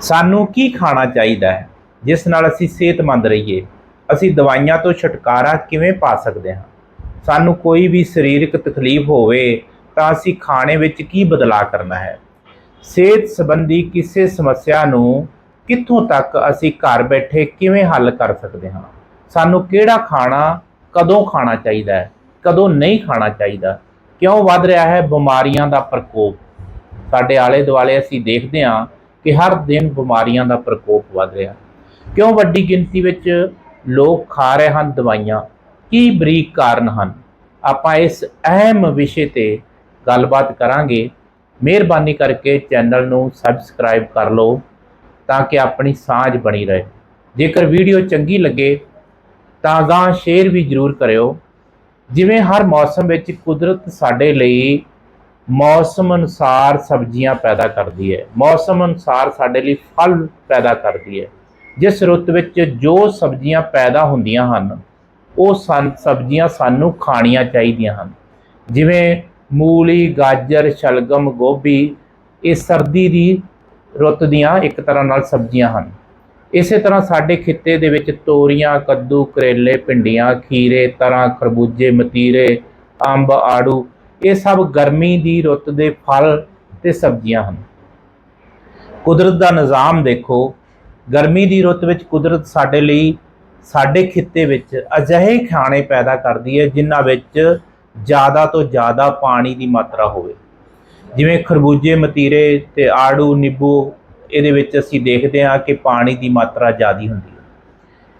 ਸਾਨੂੰ ਕੀ ਖਾਣਾ ਚਾਹੀਦਾ ਹੈ? ਜਿਸ ਨਾਲ ਅਸੀਂ ਸਿਹਤਮੰਦ ਰਹੀਏ। ਅਸੀਂ ਦਵਾਈਆਂ ਤੋਂ ਛੁਟਕਾਰਾ ਕਿਵੇਂ ਪਾ ਸਕਦੇ ਹਾਂ? ਸਾਨੂੰ ਕੋਈ ਵੀ ਸਰੀਰਕ ਤਕਲੀਫ ਹੋਵੇ ਤਾਂ ਅਸੀਂ ਖਾਣੇ ਵਿੱਚ ਕੀ ਬਦਲਾਅ ਕਰਨਾ ਹੈ? ਸਿਹਤ ਸੰਬੰਧੀ ਕਿਸੇ ਸਮੱਸਿਆ ਨੂੰ ਕਿੱਥੋਂ ਤੱਕ ਅਸੀਂ ਘਰ ਬੈਠੇ ਕਿਵੇਂ ਹੱਲ ਕਰ ਸਕਦੇ ਹਾਂ? ਸਾਨੂੰ ਕਿਹੜਾ ਖਾਣਾ ਕਦੋਂ ਖਾਣਾ ਚਾਹੀਦਾ ਹੈ? ਕਦੋਂ ਨਹੀਂ ਖਾਣਾ ਚਾਹੀਦਾ? ਕਿਉਂ ਵੱਧ ਰਿਹਾ ਹੈ ਬਿਮਾਰੀਆਂ ਦਾ ਪ੍ਰਕੋਪ? ਸਾਡੇ ਆਲੇ ਦੁਆਲੇ ਅਸੀਂ ਦੇਖਦੇ ਹਾਂ ਕਿ ਹਰ ਦਿਨ ਬਿਮਾਰੀਆਂ ਦਾ ਪ੍ਰਕੋਪ ਵੱਧ ਰਿਹਾ। ਕਿਉਂ ਵੱਡੀ ਗਿਣਤੀ ਵਿੱਚ ਲੋਕ ਖਾ ਰਹੇ ਹਨ ਦਵਾਈਆਂ? ਕੀ ਬਰੀਕ ਕਾਰਨ ਹਨ? ਆਪਾਂ ਇਸ ਅਹਿਮ ਵਿਸ਼ੇ ਤੇ ਗੱਲਬਾਤ ਕਰਾਂਗੇ। ਮਿਹਰਬਾਨੀ ਕਰਕੇ ਚੈਨਲ ਨੂੰ ਸਬਸਕ੍ਰਾਈਬ ਕਰ ਲਓ ਤਾਂ ਕਿ ਆਪਣੀ ਸਾਂਝ ਬਣੀ ਰਹੇ। ਜੇਕਰ ਵੀਡੀਓ ਚੰਗੀ ਲੱਗੇ ਤਾਂ ਗਾਂ ਸ਼ੇਅਰ ਵੀ ਜ਼ਰੂਰ ਕਰਿਓ। ਜਿਵੇਂ ਹਰ ਮੌਸਮ ਵਿੱਚ ਕੁਦਰਤ ਸਾਡੇ ਲਈ ਮੌਸਮ ਅਨੁਸਾਰ ਸਬਜ਼ੀਆਂ ਪੈਦਾ ਕਰਦੀ ਹੈ। ਮੌਸਮ ਅਨੁਸਾਰ ਸਾਡੇ ਲਈ ਫਲ ਪੈਦਾ ਕਰਦੀ ਹੈ। ਜਿਸ ਰੁੱਤ ਵਿੱਚ ਜੋ ਸਬਜ਼ੀਆਂ ਪੈਦਾ ਹੁੰਦੀਆਂ ਹਨ, ਉਹ ਸਨ ਸਬਜ਼ੀਆਂ ਸਾਨੂੰ ਖਾਣੀਆਂ ਚਾਹੀਦੀਆਂ ਹਨ। ਜਿਵੇਂ ਮੂਲੀ, ਗਾਜਰ, ਸ਼ਲਗਮ, ਗੋਭੀ, ਇਹ ਸਰਦੀ ਦੀ ਰੁੱਤ ਦੀਆਂ ਇੱਕ ਤਰ੍ਹਾਂ ਨਾਲ ਸਬਜ਼ੀਆਂ ਹਨ। ਇਸੇ ਤਰ੍ਹਾਂ ਸਾਡੇ ਖਿੱਤੇ ਦੇ ਵਿੱਚ ਤੋਰੀਆਂ, ਕੱਦੂ, ਕਰੇਲੇ, ਭਿੰਡੀਆਂ, ਖੀਰੇ ਤਰ੍ਹਾਂ ਖਰਬੂਜੇ, ਮਤੀਰੇ, ਅੰਬ, ਆੜੂ ਇਹ ਸਭ ਗਰਮੀ ਦੀ ਰੁੱਤ ਦੇ ਫਲ ਤੇ ਸਬਜ਼ੀਆਂ ਹਨ। ਕੁਦਰਤ ਦਾ ਨਿਜ਼ਾਮ ਦੇਖੋ, ਗਰਮੀ ਦੀ ਰੁੱਤ ਵਿੱਚ ਕੁਦਰਤ ਸਾਡੇ ਲਈ ਸਾਡੇ ਖਿੱਤੇ ਵਿੱਚ ਅਜਿਹੇ ਖਾਣੇ ਪੈਦਾ ਕਰਦੀ ਹੈ ਜਿਨ੍ਹਾਂ ਵਿੱਚ ਜ਼ਿਆਦਾ ਤੋਂ ਜ਼ਿਆਦਾ ਪਾਣੀ ਦੀ ਮਾਤਰਾ ਹੋਵੇ। ਜਿਵੇਂ ਖਰਬੂਜੇ, ਮਤੀਰੇ ਤੇ ਆੜੂ, ਨਿੰਬੂ, ਇਹਦੇ ਵਿੱਚ ਅਸੀਂ ਦੇਖਦੇ ਹਾਂ ਕਿ ਪਾਣੀ ਦੀ ਮਾਤਰਾ ਜ਼ਿਆਦਾ ਹੁੰਦੀ ਹੈ।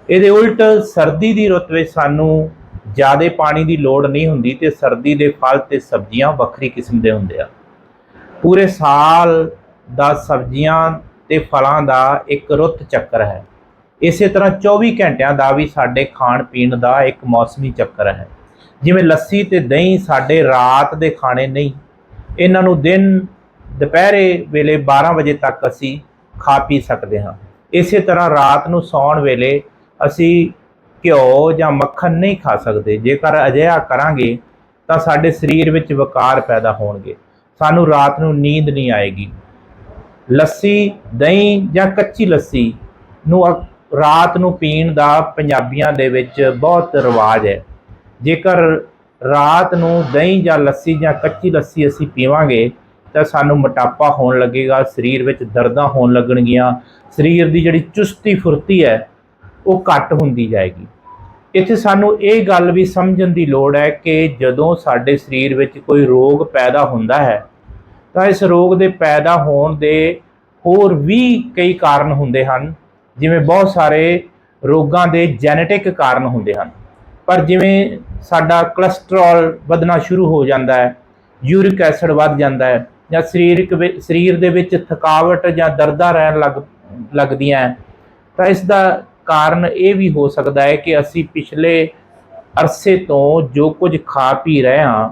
ਇਹਦੇ ਉਲਟ ਸਰਦੀ ਦੀ ਰੁੱਤ ਵਿੱਚ ਸਾਨੂੰ ਜ਼ਿਆਦਾ ਪਾਣੀ ਦੀ ਲੋੜ ਨਹੀਂ ਹੁੰਦੀ ਤੇ ਸਰਦੀ ਦੇ ਫਲ ਤੇ ਸਬਜ਼ੀਆਂ ਵੱਖਰੀ ਕਿਸਮ ਦੇ ਹੁੰਦੇ ਆ। ਪੂਰੇ ਸਾਲ ਦਾ ਸਬਜ਼ੀਆਂ ਤੇ ਫਲਾਂ ਦਾ ਇੱਕ ਰੁੱਤ ਚੱਕਰ ਹੈ। ਇਸੇ ਤਰ੍ਹਾਂ 24 ਘੰਟਿਆਂ ਦਾ ਵੀ ਸਾਡੇ ਖਾਣ ਪੀਣ ਦਾ ਇੱਕ ਮੌਸਮੀ ਚੱਕਰ ਹੈ। ਜਿਵੇਂ ਲੱਸੀ ਤੇ ਦਹੀਂ ਸਾਡੇ ਰਾਤ ਦੇ ਖਾਣੇ ਨਹੀਂ। ਇਹਨਾਂ ਨੂੰ ਦਿਨ ਦੁਪਹਿਰੇ ਵੇਲੇ 12 ਵਜੇ ਤੱਕ ਅਸੀਂ ਖਾ ਪੀ ਸਕਦੇ ਹਾਂ। ਇਸੇ ਤਰ੍ਹਾਂ ਰਾਤ ਨੂੰ ਸੌਣ ਵੇਲੇ ਅਸੀਂ ਘਿਓ ਜਾਂ ਮੱਖਣ ਨਹੀਂ ਖਾ ਸਕਦੇ। ਜੇਕਰ ਅਜਿਹਾ ਕਰਾਂਗੇ ਤਾਂ ਸਾਡੇ ਸਰੀਰ ਵਿੱਚ ਵਿਕਾਰ ਪੈਦਾ ਹੋਣਗੇ। ਸਾਨੂੰ ਰਾਤ ਨੂੰ ਨੀਂਦ ਨਹੀਂ ਆਏਗੀ। ਲੱਸੀ, ਦਹੀਂ ਜਾਂ ਕੱਚੀ ਲੱਸੀ ਨੂੰ ਅਕ- ਰਾਤ ਨੂੰ ਪੀਣ ਦਾ ਪੰਜਾਬੀਆਂ ਦੇ ਵਿੱਚ ਬਹੁਤ ਰਿਵਾਜ ਹੈ। ਜੇਕਰ ਰਾਤ ਨੂੰ ਦਹੀਂ ਜਾਂ ਲੱਸੀ ਜਾਂ ਕੱਚੀ ਲੱਸੀ ਅਸੀਂ ਪੀਵਾਂਗੇ ਤਾਂ ਸਾਨੂੰ ਮੋਟਾਪਾ ਹੋਣ ਲੱਗੇਗਾ, ਸਰੀਰ ਵਿੱਚ ਦਰਦਾਂ ਹੋਣ ਲੱਗਣਗੀਆਂ। ਸਰੀਰ ਦੀ ਜਿਹੜੀ ਚੁਸਤੀ ਫੁਰਤੀ ਹੈ ਉਹ ਘੱਟ ਹੁੰਦੀ ਜਾਏਗੀ। ਇੱਥੇ ਸਾਨੂੰ ਇਹ ਗੱਲ ਵੀ ਸਮਝਣ ਦੀ ਲੋੜ ਹੈ ਕਿ ਜਦੋਂ ਸਾਡੇ ਸਰੀਰ ਵਿੱਚ ਕੋਈ ਰੋਗ ਪੈਦਾ ਹੁੰਦਾ ਹੈ, ਤਾਂ ਇਸ ਰੋਗ ਦੇ ਪੈਦਾ ਹੋਣ ਦੇ ਹੋਰ ਵੀ ਕਈ ਕਾਰਨ ਹੁੰਦੇ ਹਨ। ਜਿਵੇਂ ਬਹੁਤ ਸਾਰੇ ਰੋਗਾਂ ਦੇ ਜੈਨੇਟਿਕ ਕਾਰਨ ਹੁੰਦੇ ਹਨ। ਪਰ ਜਿਵੇਂ ਸਾਡਾ ਕੋਲੇਸਟ੍ਰੋਲ ਵਧਣਾ ਸ਼ੁਰੂ ਹੋ ਜਾਂਦਾ ਹੈ, ਯੂਰਿਕ ਐਸਿਡ ਵੱਧ ਜਾਂਦਾ ਹੈ, ਜਾਂ ਸਰੀਰਕ ਵਿ- ਸਰੀਰ ਦੇ ਵਿੱਚ ਥਕਾਵਟ ਜਾਂ ਦਰਦਾਂ ਰਹਿਣ ਲੱਗ, ਲੱਗਦੀਆਂ ਤਾਂ ਇਸ ਦਾ ਕਾਰਨ ਇਹ ਵੀ ਹੋ ਸਕਦਾ ਹੈ ਕਿ ਅਸੀਂ ਪਿਛਲੇ ਅਰਸੇ ਤੋਂ ਜੋ ਕੁਝ ਖਾ ਪੀ ਰਹੇ ਹਾਂ,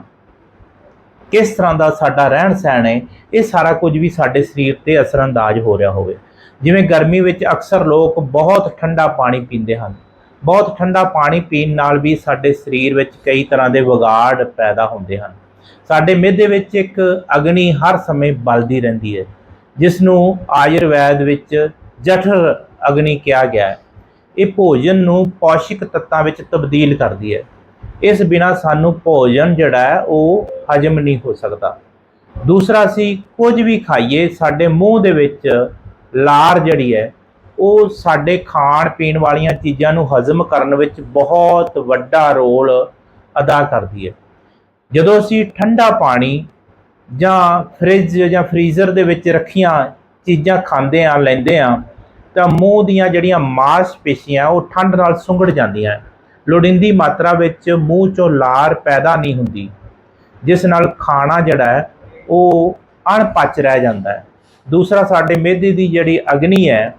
ਕਿਸ ਤਰ੍ਹਾਂ ਦਾ ਸਾਡਾ ਰਹਿਣ ਸਹਿਣ ਹੈ, ਇਹ ਸਾਰਾ ਕੁਝ ਵੀ ਸਾਡੇ ਸਰੀਰ ਤੇ ਅਸਰਅੰਦਾਜ਼ ਹੋ ਰਿਹਾ ਹੋਵੇ। ਜਿਵੇਂ ਗਰਮੀ ਵਿੱਚ ਅਕਸਰ ਲੋਕ ਬਹੁਤ ਠੰਡਾ ਪਾਣੀ ਪੀਂਦੇ ਹਨ। ਬਹੁਤ ਠੰਡਾ ਪਾਣੀ ਪੀਣ ਨਾਲ ਵੀ ਸਾਡੇ ਸਰੀਰ ਵਿੱਚ ਕਈ ਤਰ੍ਹਾਂ ਦੇ ਵਿਗਾੜ ਪੈਦਾ ਹੁੰਦੇ ਹਨ। ਸਾਡੇ ਮਿਹਦੇ ਵਿੱਚ ਇੱਕ ਅਗਨੀ ਹਰ ਸਮੇਂ ਬਲਦੀ ਰਹਿੰਦੀ ਹੈ ਜਿਸ ਨੂੰ ਆਯੁਰਵੈਦ ਵਿੱਚ ਜਠਰ ਅਗਨੀ ਕਿਹਾ ਗਿਆ ਹੈ। ਇਹ ਭੋਜਨ ਨੂੰ ਪੌਸ਼ਿਕ ਤੱਤਾਂ ਵਿੱਚ ਤਬਦੀਲ ਕਰਦੀ ਹੈ। ਇਸ ਬਿਨਾ ਸਾਨੂੰ ਭੋਜਨ ਜਿਹੜਾ ਹੈ, ਉਹ ਹਜਮ ਨਹੀਂ ਹੋ ਸਕਦਾ। ਦੂਸਰਾ ਅਸੀਂ ਕੁਝ ਵੀ ਖਾਈਏ, ਸਾਡੇ ਮੂੰਹ ਦੇ ਵਿੱਚ ਲਾਰ ਜਿਹੜੀ ਹੈ, ਉਹ ਸਾਡੇ ਖਾਣ ਪੀਣ ਵਾਲੀਆਂ ਚੀਜ਼ਾਂ ਨੂੰ ਹਜ਼ਮ ਕਰਨ ਵਿੱਚ ਬਹੁਤ ਵੱਡਾ ਰੋਲ ਅਦਾ ਕਰਦੀ ਹੈ। ਜਦੋਂ ਅਸੀਂ ਠੰਡਾ ਪਾਣੀ ਜਾਂ ਫ੍ਰਿਜ ਜਾਂ ਫ੍ਰੀਜ਼ਰ ਦੇ ਵਿੱਚ ਰੱਖੀਆਂ ਚੀਜ਼ਾਂ ਖਾਂਦੇ ਆ ਲੈਂਦੇ ਆ ਤਾਂ ਮੂੰਹ ਦੀਆਂ ਜਿਹੜੀਆਂ ਮਾਸਪੇਸ਼ੀਆਂ, ਉਹ ਠੰਡ ਨਾਲ ਸੁੰਗੜ ਜਾਂਦੀਆਂ ਲੋੜੀਂਦੀ ਮਾਤਰਾ ਵਿੱਚ ਮੂੰਹ ਚੋਂ ਲਾਰ ਪੈਦਾ ਨਹੀਂ ਹੁੰਦੀ। ਜਿਸ ਨਾਲ ਖਾਣਾ ਜਿਹੜਾ ਹੈ, ਉਹ ਅਣਪਚ ਰਹਿ ਜਾਂਦਾ ਹੈ। ਦੂਸਰਾ, ਸਾਡੇ ਮਿਹਦੇ ਦੀ ਜਿਹੜੀ ਅਗਨੀ ਹੈ,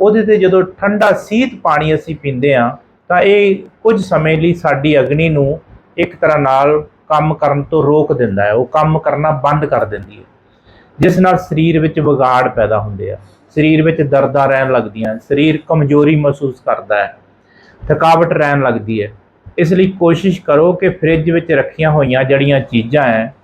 ਉਹਦੇ ਤੇ ਜਦੋਂ ਠੰਡਾ ਸੀਤ ਪਾਣੀ ਅਸੀਂ ਪੀਂਦੇ ਆ ਤਾਂ ਇਹ ਕੁਝ ਸਮੇਂ ਲਈ ਸਾਡੀ ਅਗਨੀ ਨੂੰ ਇੱਕ ਤਰ੍ਹਾਂ ਨਾਲ ਕੰਮ ਕਰਨ ਤੋਂ ਰੋਕ ਦਿੰਦਾ ਹੈ। ਉਹ ਕੰਮ ਕਰਨਾ ਬੰਦ ਕਰ ਦਿੰਦੀ ਹੈ। ਜਿਸ ਨਾਲ ਸਰੀਰ ਵਿੱਚ ਵਿਗਾੜ ਪੈਦਾ ਹੁੰਦੇ ਆ। ਸਰੀਰ ਵਿੱਚ ਦਰਦਾਂ ਰਹਿਣ ਲੱਗਦੀਆਂ ਸਰੀਰ ਕਮਜ਼ੋਰੀ ਮਹਿਸੂਸ ਕਰਦਾ ਹੈ। ਥਕਾਵਟ ਰਹਿਣ ਲੱਗਦੀ ਹੈ। ਇਸ ਲਈ ਕੋਸ਼ਿਸ਼ ਕਰੋ ਕਿ ਫ੍ਰਿਜ ਵਿੱਚ ਰੱਖੀਆਂ ਹੋਈਆਂ ਜਿਹੜੀਆਂ ਚੀਜ਼ਾਂ ਹੈ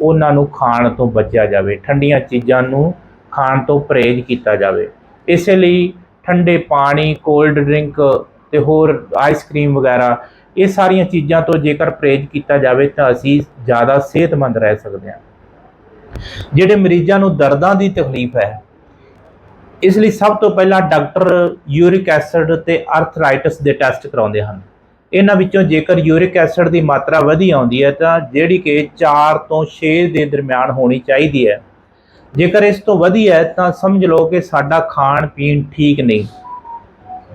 ਉਹਨਾਂ ਨੂੰ ਖਾਣ ਤੋਂ ਬਚਿਆ ਜਾਵੇ। ਠੰਡੀਆਂ ਚੀਜ਼ਾਂ ਨੂੰ ਖਾਣ ਤੋਂ ਪਰਹੇਜ਼ ਕੀਤਾ ਜਾਵੇ। ਇਸੇ ਲਈ ਠੰਡੇ ਪਾਣੀ ਕੋਲਡ ਡਰਿੰਕ ਤੇ ਹੋਰ ਆਈਸਕ੍ਰੀਮ ਵਗੈਰਾ, ਇਹ ਸਾਰੀਆਂ ਚੀਜ਼ਾਂ ਤੋਂ ਜੇਕਰ ਪਰਹੇਜ਼ ਕੀਤਾ ਜਾਵੇ ਤਾਂ ਅਸੀਂ ਜ਼ਿਆਦਾ ਸਿਹਤਮੰਦ ਰਹਿ ਸਕਦੇ ਹਾਂ। ਜਿਹੜੇ ਮਰੀਜ਼ਾਂ ਨੂੰ ਦਰਦਾਂ ਦੀ ਤਕਲੀਫ ਹੈ ਇਸ ਲਈ ਸਭ ਤੋਂ ਪਹਿਲਾਂ ਡਾਕਟਰ ਯੂਰਿਕ ਐਸਿਡ ਤੇ ਆਰਥਰਾਈਟਸ ਦੇ ਟੈਸਟ ਕਰਾਉਂਦੇ ਹਨ। ਇਹਨਾਂ ਵਿੱਚੋਂ ਜੇਕਰ ਯੂਰਿਕ ਐਸਿਡ ਦੀ ਮਾਤਰਾ ਵਧੀ ਆਉਂਦੀ ਹੈ ਤਾਂ ਜਿਹੜੀ ਕਿ 4 ਤੋਂ 6 ਦੇ ਦਰਮਿਆਨ ਹੋਣੀ ਚਾਹੀਦੀ ਹੈ। ਜੇਕਰ ਇਸ ਤੋਂ ਵਧੀ ਹੈ ਤਾਂ ਸਮਝ ਲਓ ਕਿ ਸਾਡਾ ਖਾਣ ਪੀਣ ਠੀਕ ਨਹੀਂ।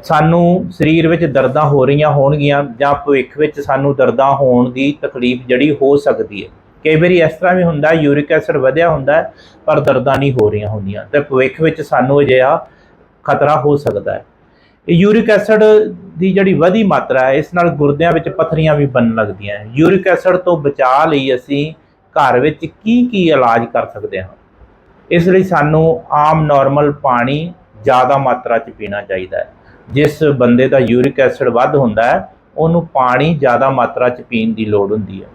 ਸਾਨੂੰ ਸਰੀਰ ਵਿੱਚ ਦਰਦਾਂ ਹੋ ਰਹੀਆਂ ਹੋਣਗੀਆਂ ਜਾਂ ਭਵਿੱਖ ਵਿੱਚ ਸਾਨੂੰ ਦਰਦਾਂ ਹੋਣ ਦੀ ਤਕਲੀਫ ਜਿਹੜੀ ਹੋ ਸਕਦੀ ਹੈ। ਕਈ ਵਾਰੀ ਇਸ ਤਰ੍ਹਾਂ ਵੀ ਹੁੰਦਾ, ਯੂਰਿਕ ਐਸਿਡ ਵਧਿਆ ਹੁੰਦਾ ਪਰ ਦਰਦਾਂ ਨਹੀਂ ਹੋ ਰਹੀਆਂ ਹੁੰਦੀਆਂ। ਤੇ ਭਵਿੱਖ ਵਿੱਚ ਸਾਨੂੰ ਅਜਿਹਾ ਖਤਰਾ ਹੋ ਸਕਦਾ ਹੈ। ਇਹ ਯੂਰਿਕ ਐਸਿਡ ਦੀ ਜਿਹੜੀ ਵਧੀ ਮਾਤਰਾ ਹੈ, ਇਸ ਨਾਲ ਗੁਰਦਿਆਂ ਵਿੱਚ ਪੱਥਰੀਆਂ ਵੀ ਬਣਨ ਲੱਗਦੀਆਂ ਹੈ। ਯੂਰਿਕ ਐਸਿਡ ਤੋਂ ਬਚਾਅ ਲਈ ਅਸੀਂ ਘਰ ਵਿੱਚ ਕੀ ਕੀ ਇਲਾਜ ਕਰ ਸਕਦੇ ਹਾਂ? ਇਸ ਲਈ ਸਾਨੂੰ ਆਮ ਨਾਰਮਲ ਪਾਣੀ ਜ਼ਿਆਦਾ ਮਾਤਰਾ 'ਚ ਪੀਣਾ ਚਾਹੀਦਾ ਹੈ। ਜਿਸ ਬੰਦੇ ਦਾ ਯੂਰਿਕ ਐਸਿਡ ਵੱਧ ਹੁੰਦਾ ਹੈ, ਉਹਨੂੰ ਪਾਣੀ ਜ਼ਿਆਦਾ ਮਾਤਰਾ 'ਚ ਪੀਣ ਦੀ ਲੋੜ ਹੁੰਦੀ ਹੈ।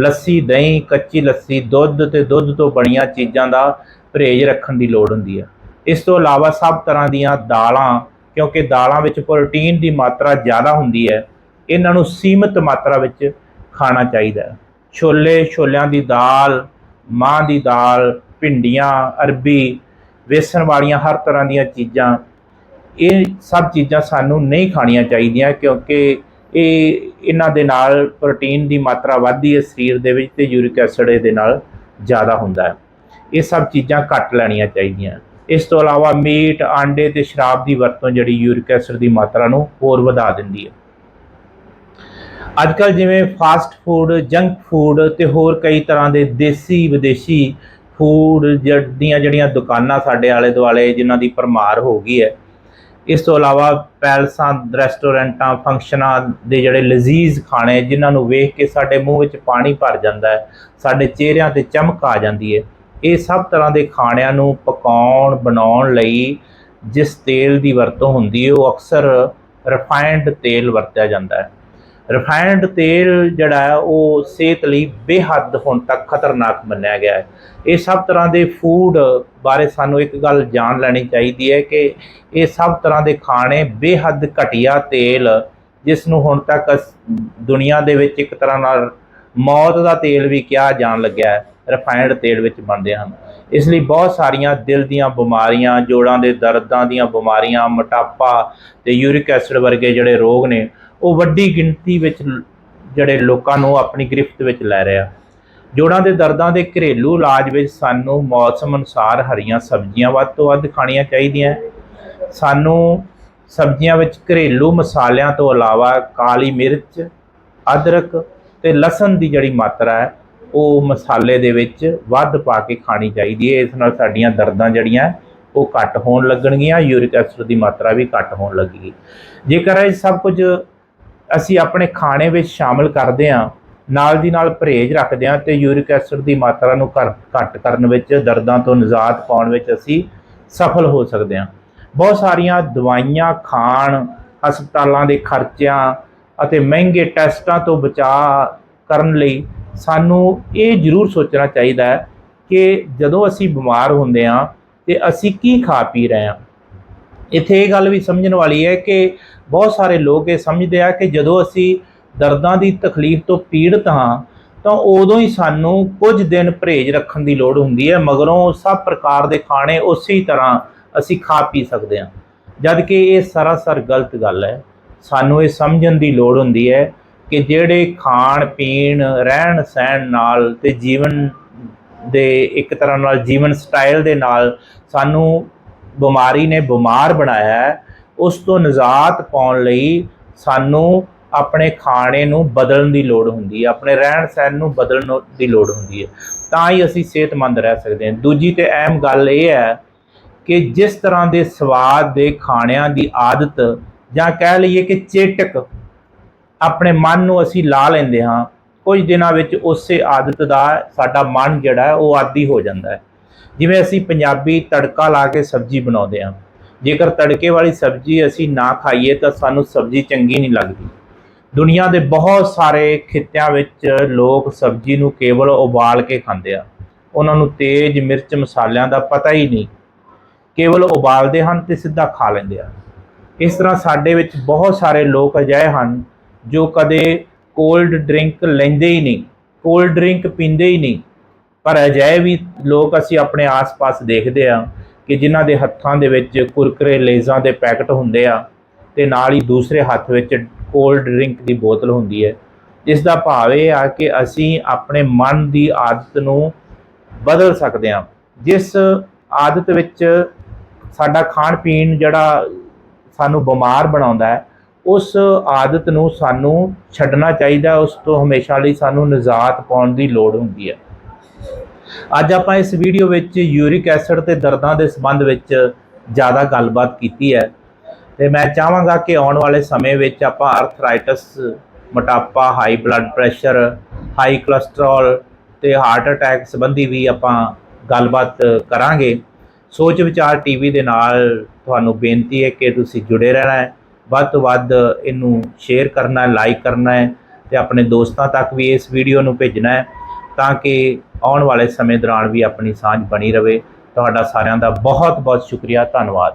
ਲੱਸੀ, ਦਹੀਂ, ਕੱਚੀ ਲੱਸੀ, ਦੁੱਧ ਤੇ ਦੁੱਧ ਤੋਂ ਬਣੀਆਂ ਚੀਜ਼ਾਂ ਦਾ ਪਰਹੇਜ਼ ਰੱਖਣ ਦੀ ਲੋੜ ਹੁੰਦੀ ਹੈ। ਇਸ ਤੋਂ ਇਲਾਵਾ ਸਭ ਤਰ੍ਹਾਂ ਦੀਆਂ ਦਾਲਾਂ, ਕਿਉਂਕਿ ਦਾਲਾਂ ਵਿੱਚ ਪ੍ਰੋਟੀਨ ਦੀ ਮਾਤਰਾ ਜ਼ਿਆਦਾ ਹੁੰਦੀ ਹੈ, ਇਹਨਾਂ ਨੂੰ ਸੀਮਿਤ ਮਾਤਰਾ ਵਿੱਚ ਖਾਣਾ ਚਾਹੀਦਾ ਹੈ। ਛੋਲੇ, ਛੋਲਿਆਂ ਦੀ ਦਾਲ ਮਾਂ ਦੀ ਦਾਲ, ਭਿੰਡੀਆਂ, ਅਰਬੀ, ਵੇਸਣ ਵਾਲੀਆਂ ਹਰ ਤਰ੍ਹਾਂ ਦੀਆਂ ਚੀਜ਼ਾਂ, ਇਹ ਸਭ ਚੀਜ਼ਾਂ ਸਾਨੂੰ ਨਹੀਂ ਖਾਣੀਆਂ ਚਾਹੀਦੀਆਂ ਕਿਉਂਕਿ ਇਹ ਇਹਨਾਂ ਦੇ ਨਾਲ ਪ੍ਰੋਟੀਨ ਦੀ ਮਾਤਰਾ ਵੱਧਦੀ ਹੈ, ਸਰੀਰ ਦੇ ਵਿੱਚ ਤੇ ਯੂਰਿਕ ਐਸਿਡ ਇਹਦੇ ਨਾਲ ਜ਼ਿਆਦਾ ਹੁੰਦਾ ਹੈ। ਇਹ ਸਭ ਚੀਜ਼ਾਂ ਘੱਟ ਲੈਣੀਆਂ ਚਾਹੀਦੀਆਂ। ਇਸ ਤੋਂ ਇਲਾਵਾ ਮੀਟ, ਆਂਡੇ ਤੇ ਸ਼ਰਾਬ ਦੀ ਵਰਤੋਂ ਜਿਹੜੀ ਯੂਰਿਕ ਐਸਿਡ ਦੀ ਮਾਤਰਾ ਨੂੰ ਹੋਰ ਵਧਾ ਦਿੰਦੀ ਹੈ। ਅੱਜ ਕੱਲ ਜਿਵੇਂ ਫਾਸਟ ਫੂਡ, ਜੰਕ ਫੂਡ ਤੇ ਹੋਰ ਕਈ ਤਰ੍ਹਾਂ ਦੇ ਦੇਸੀ, ਵਿਦੇਸ਼ੀ ਫੂਡ ਦੀਆਂ ਜਿਹੜੀਆਂ ਦੁਕਾਨਾਂ ਸਾਡੇ ਆਲੇ ਦੁਆਲੇ ਜਿਨ੍ਹਾਂ ਦੀ ਪਰਮਾਰ ਹੋ ਗਈ ਹੈ ਇਸ ਤੋਂ ਇਲਾਵਾ ਪੈਲਸਾਂ, ਰੈਸਟੋਰੈਂਟਾਂ, ਫੰਕਸ਼ਨਾਂ ਦੇ ਜਿਹੜੇ ਲਜ਼ੀਜ਼ ਖਾਣੇ, ਜਿਨ੍ਹਾਂ ਨੂੰ ਵੇਖ ਕੇ ਸਾਡੇ ਮੂੰਹ ਵਿੱਚ ਪਾਣੀ ਭਰ ਜਾਂਦਾ ਹੈ, ਸਾਡੇ ਚਿਹਰਿਆਂ ਤੇ ਚਮਕ ਆ ਜਾਂਦੀ ਹੈ। ਇਹ ਸਭ ਤਰ੍ਹਾਂ ਦੇ ਖਾਣਿਆਂ ਨੂੰ ਪਕਾਉਣ, ਬਣਾਉਣ ਲਈ ਜਿਸ ਤੇਲ ਦੀ ਵਰਤੋਂ ਹੁੰਦੀ ਹੈ, ਉਹ ਅਕਸਰ ਰਿਫਾਈਨਡ ਤੇਲ ਵਰਤਿਆ ਜਾਂਦਾ ਹੈ। ਰਿਫਾਈਨਡ ਤੇਲ ਜਿਹੜਾ ਹੈ, ਉਹ ਸਿਹਤ ਲਈ ਬੇਹੱਦ ਹੁਣ ਤੱਕ ਖਤਰਨਾਕ ਮੰਨਿਆ ਗਿਆ ਹੈ। ਇਹ ਸਭ ਤਰ੍ਹਾਂ ਦੇ ਫੂਡ ਬਾਰੇ ਸਾਨੂੰ ਇੱਕ ਗੱਲ ਜਾਣ ਲੈਣੀ ਚਾਹੀਦੀ ਹੈ ਕਿ ਇਹ ਸਭ ਤਰ੍ਹਾਂ ਦੇ ਖਾਣੇ ਬੇਹੱਦ ਘਟੀਆ ਤੇਲ, ਜਿਸ ਨੂੰ ਹੁਣ ਤੱਕ ਦੁਨੀਆ ਦੇ ਵਿੱਚ ਇੱਕ ਤਰ੍ਹਾਂ ਨਾਲ ਮੌਤ ਦਾ ਤੇਲ ਵੀ ਕਿਹਾ ਜਾਣ ਲੱਗਿਆ ਹੈ ਰਿਫਾਈਨਡ ਤੇਲ ਵਿੱਚ ਬਣਦੇ ਹਨ। ਇਸ ਲਈ ਬਹੁਤ ਸਾਰੀਆਂ ਦਿਲ ਦੀਆਂ ਬਿਮਾਰੀਆਂ, ਜੋੜਾਂ ਦੇ ਦਰਦਾਂ ਦੀਆਂ ਬਿਮਾਰੀਆਂ, ਮੋਟਾਪਾ ਤੇ ਯੂਰਿਕ ਐਸਿਡ ਵਰਗੇ ਜਿਹੜੇ ਰੋਗ ਨੇ ਉਹ ਵੱਡੀ ਗਿਣਤੀ ਵਿੱਚ ਲ- ਜਿਹੜੇ ਲੋਕਾਂ ਨੂੰ ਆਪਣੀ ਗ੍ਰਿਫਤ ਵਿੱਚ ਲੈ ਰਿਹਾ। ਜੋੜਾਂ ਦੇ ਦਰਦਾਂ ਦੇ ਘਰੇਲੂ ਇਲਾਜ ਵਿੱਚ ਸਾਨੂੰ ਮੌਸਮ ਅਨੁਸਾਰ ਹਰੀਆਂ ਸਬਜ਼ੀਆਂ ਵੱਧ ਤੋਂ ਵੱਧ ਖਾਣੀਆਂ ਚਾਹੀਦੀਆਂ। ਸਾਨੂੰ ਸਬਜ਼ੀਆਂ ਵਿੱਚ ਘਰੇਲੂ ਮਸਾਲਿਆਂ ਤੋਂ ਇਲਾਵਾ ਕਾਲੀ ਮਿਰਚ, ਅਦਰਕ ਤੇ ਲਸਣ ਦੀ ਜਿਹੜੀ ਮਾਤਰਾ ਹੈ, ਉਹ ਮਸਾਲੇ ਦੇ ਵਿੱਚ ਵੱਧ ਪਾ ਕੇ ਖਾਣੀ ਚਾਹੀਦੀ ਹੈ। ਇਸ ਨਾਲ ਸਾਡੀਆਂ ਦਰਦਾਂ ਜਿਹੜੀਆਂ ਉਹ ਘੱਟ ਹੋਣ ਲੱਗਣਗੀਆਂ। ਯੂਰਿਕ ਐਸਿਡ ਦੀ ਮਾਤਰਾ ਵੀ ਘੱਟ ਹੋਣ ਲੱਗੇਗੀ। ਜੇਕਰ ਇਹ ਸਭ ਕੁਝ ਅਸੀਂ ਆਪਣੇ ਖਾਣੇ ਵਿੱਚ ਸ਼ਾਮਲ ਕਰਦੇ ਹਾਂ, ਨਾਲ ਦੀ ਨਾਲ ਪਰਹੇਜ਼ ਰੱਖਦੇ ਹਾਂ ਤੇ ਯੂਰਿਕ ਐਸਿਡ ਦੀ ਮਾਤਰਾ ਨੂੰ ਘਰ- ਘੱਟ ਕਰਨ ਵਿੱਚ, ਦਰਦਾਂ ਤੋਂ ਨਿਜਾਤ ਪਾਉਣ ਵਿੱਚ ਅਸੀਂ ਸਫਲ ਹੋ ਸਕਦੇ ਹਾਂ। ਬਹੁਤ ਸਾਰੀਆਂ ਦਵਾਈਆਂ, ਖਾਣ, ਹਸਪਤਾਲਾਂ ਦੇ ਖਰਚਿਆਂ ਅਤੇ ਮਹਿੰਗੇ ਟੈਸਟਾਂ ਤੋਂ ਬਚਾਅ ਕਰਨ ਲਈ ਸਾਨੂੰ ਇਹ ਜ਼ਰੂਰ ਸੋਚਣਾ ਚਾਹੀਦਾ ਹੈ ਕਿ ਜਦੋਂ ਅਸੀਂ ਬਿਮਾਰ ਹੁੰਦੇ ਹਾਂ ਤੇ ਅਸੀਂ ਕੀ ਖਾ ਪੀ ਰਹੇ ਹਾਂ ਇੱਥੇ ਇਹ ਗੱਲ ਵੀ ਸਮਝਣ ਵਾਲੀ ਹੈ ਕਿ ਬਹੁਤ ਸਾਰੇ ਲੋਕ ਇਹ ਸਮਝਦੇ ਆ ਕਿ ਜਦੋਂ ਅਸੀਂ ਦਰਦਾਂ ਦੀ ਤਕਲੀਫ ਤੋਂ ਪੀੜਤ ਹਾਂ, ਤਾਂ ਉਦੋਂ ਹੀ ਸਾਨੂੰ ਕੁਝ ਦਿਨ ਪਰਹੇਜ਼ ਰੱਖਣ ਦੀ ਲੋੜ ਹੁੰਦੀ ਹੈ, ਮਗਰੋਂ ਸਭ ਪ੍ਰਕਾਰ ਦੇ ਖਾਣੇ ਉਸੇ ਤਰ੍ਹਾਂ ਅਸੀਂ ਖਾ ਪੀ ਸਕਦੇ ਹਾਂ। ਜਦ ਕਿ ਇਹ ਸਰਾਸਰ ਗਲਤ ਗੱਲ ਹੈ। ਸਾਨੂੰ ਇਹ ਸਮਝਣ ਦੀ ਲੋੜ ਹੁੰਦੀ ਹੈ ਕਿ ਜਿਹੜੇ ਖਾਣ, ਪੀਣ, ਰਹਿਣ ਸਹਿਣ ਨਾਲ ਤੇ ਜੀਵਨ ਦੇ ਇੱਕ ਤਰ੍ਹਾਂ ਨਾਲ ਜੀਵਨ ਸਟਾਈਲ ਦੇ ਨਾਲ ਸਾਨੂੰ ਬਿਮਾਰੀ ਨੇ ਬਿਮਾਰ ਬਣਾਇਆ ਹੈ, ਉਸ ਤੋਂ ਨਿਜਾਤ ਪਾਉਣ ਲਈ ਸਾਨੂੰ ਆਪਣੇ ਖਾਣੇ ਨੂੰ ਬਦਲਣ ਦੀ ਲੋੜ ਹੁੰਦੀ ਹੈ, ਆਪਣੇ ਰਹਿਣ ਸਹਿਣ ਨੂੰ ਬਦਲਣ ਦੀ ਲੋੜ ਹੁੰਦੀ ਹੈ। ਤਾਂ ਹੀ ਅਸੀਂ ਸਿਹਤਮੰਦ ਰਹਿ ਸਕਦੇ ਹਾਂ। ਦੂਜੀ ਤੇ ਅਹਿਮ ਗੱਲ ਇਹ ਹੈ ਕਿ ਜਿਸ ਤਰ੍ਹਾਂ ਦੇ ਸਵਾਦ ਦੇ ਖਾਣਿਆਂ ਦੀ ਆਦਤ ਜਾਂ ਕਹਿ ਲਈਏ ਕਿ ਚੇਟਕ ਆਪਣੇ ਮਨ ਨੂੰ ਅਸੀਂ ਲਾ ਲੈਂਦੇ ਹਾਂ, ਕੁਝ ਦਿਨਾਂ ਵਿੱਚ ਉਸੇ ਆਦਤ ਦਾ ਸਾਡਾ ਮਨ ਜਿਹੜਾ ਉਹ ਆਦੀ ਹੋ ਜਾਂਦਾ ਹੈ। ਜਿਵੇਂ ਅਸੀਂ ਪੰਜਾਬੀ ਤੜਕਾ ਲਾ ਕੇ ਸਬਜ਼ੀ ਬਣਾਉਂਦੇ ਹਾਂ। ਜੇਕਰ ਤੜਕੇ ਵਾਲੀ ਸਬਜ਼ੀ ਅਸੀਂ ਨਾ ਖਾਈਏ ਤਾਂ ਸਾਨੂੰ ਸਬਜ਼ੀ ਚੰਗੀ ਨਹੀਂ ਲੱਗਦੀ। ਦੁਨੀਆ ਦੇ ਬਹੁਤ ਸਾਰੇ ਖਿੱਤਿਆਂ ਵਿੱਚ ਲੋਕ ਸਬਜ਼ੀ ਨੂੰ ਕੇਵਲ ਉਬਾਲ ਕੇ ਖਾਂਦੇ ਆ। ਉਹਨਾਂ ਨੂੰ ਤੇਜ਼ ਮਿਰਚ ਮਸਾਲਿਆਂ ਦਾ ਪਤਾ ਹੀ ਨਹੀਂ। ਕੇਵਲ ਉਬਾਲਦੇ ਹਨ ਤੇ ਸਿੱਧਾ ਖਾ ਲੈਂਦੇ ਹਨ ਇਸ ਤਰ੍ਹਾਂ ਸਾਡੇ ਵਿੱਚ ਬਹੁਤ ਸਾਰੇ ਲੋਕ ਅਜਿਹੇ ਹਨ ਜੋ ਕਦੇ ਕੋਲਡ ਡਰਿੰਕ ਲੈਂਦੇ ਹੀ ਨਹੀਂ ਕੋਲਡ ਡਰਿੰਕ ਪੀਂਦੇ ਹੀ ਨਹੀਂ ਪਰ ਅਜਿਹੇ ਵੀ ਲੋਕ ਅਸੀਂ ਆਪਣੇ ਆਸ-ਪਾਸ ਦੇਖਦੇ ਆ ਕਿ ਜਿਨ੍ਹਾਂ ਦੇ ਹੱਥਾਂ ਦੇ ਵਿੱਚ ਕੁਰਕਰੇ ਲੇਜ਼ਾਂ ਦੇ ਪੈਕਟ ਹੁੰਦੇ ਆ ਤੇ ਨਾਲ ਹੀ ਦੂਸਰੇ ਹੱਥ ਵਿੱਚ ਕੋਲਡ ਡਰਿੰਕ ਦੀ ਬੋਤਲ ਹੁੰਦੀ ਹੈ। ਇਸ ਦਾ ਭਾਵ ਇਹ ਆ ਕਿ ਅਸੀਂ ਆਪਣੇ ਮਨ ਦੀ ਆਦਤ ਨੂੰ ਬਦਲ ਸਕਦੇ ਹਾਂ। ਜਿਸ ਆਦਤ ਵਿੱਚ ਸਾਡਾ ਖਾਣ ਪੀਣ ਜਿਹੜਾ ਸਾਨੂੰ ਬਿਮਾਰ ਬਣਾਉਂਦਾ ਹੈ, ਉਸ ਆਦਤ ਨੂੰ ਸਾਨੂੰ ਛੱਡਣਾ ਚਾਹੀਦਾ, ਉਸ ਤੋਂ ਹਮੇਸ਼ਾ ਲਈ ਸਾਨੂੰ ਨਿਜਾਤ ਪਾਉਣ ਦੀ ਲੋੜ ਹੁੰਦੀ ਹੈ। ਅੱਜ ਆਪਾਂ ਇਸ ਵੀਡੀਓ ਵਿੱਚ ਯੂਰਿਕ ਐਸਿਡ ਤੇ ਦਰਦਾਂ ਦੇ ਸੰਬੰਧ ਵਿੱਚ ਜ਼ਿਆਦਾ ਗੱਲਬਾਤ ਕੀਤੀ ਹੈ। ਤੇ ਮੈਂ ਚਾਹਾਂਗਾ ਕਿ ਆਉਣ ਵਾਲੇ ਸਮੇਂ ਵਿੱਚ ਆਪਾਂ ਆਰਥਰਾਈਟਸ ਮੋਟਾਪਾ high blood pressure high cholesterol ਤੇ ਹਾਰਟ ਅਟੈਕ ਸੰਬੰਧੀ ਵੀ ਆਪਾਂ ਗੱਲਬਾਤ ਕਰਾਂਗੇ। ਸੋਚ ਵਿਚਾਰ ਟੀਵੀ ਦੇ ਨਾਲ ਤੁਹਾਨੂੰ ਬੇਨਤੀ ਹੈ ਕਿ ਤੁਸੀਂ ਜੁੜੇ ਰਹਿਣਾ ਹੈ। ਵੱਧ ਤੋਂ ਵੱਧ ਇਹਨੂੰ ਸ਼ੇਅਰ ਕਰਨਾ ਲਾਈਕ ਕਰਨਾ ਹੈ ਤੇ ਆਪਣੇ ਦੋਸਤਾਂ ਤੱਕ ਵੀ ਇਸ ਵੀਡੀਓ ਨੂੰ ਭੇਜਣਾ ਹੈ। ਤਾਂ ਕਿ ਆਉਣ ਵਾਲੇ ਸਮੇਂ ਦੌਰਾਨ ਵੀ ਆਪਣੀ ਸਾਂਝ ਬਣੀ ਰਵੇ। ਤੁਹਾਡਾ ਸਾਰਿਆਂ ਦਾ ਬਹੁਤ ਬਹੁਤ ਸ਼ੁਕਰੀਆ। ਧੰਨਵਾਦ।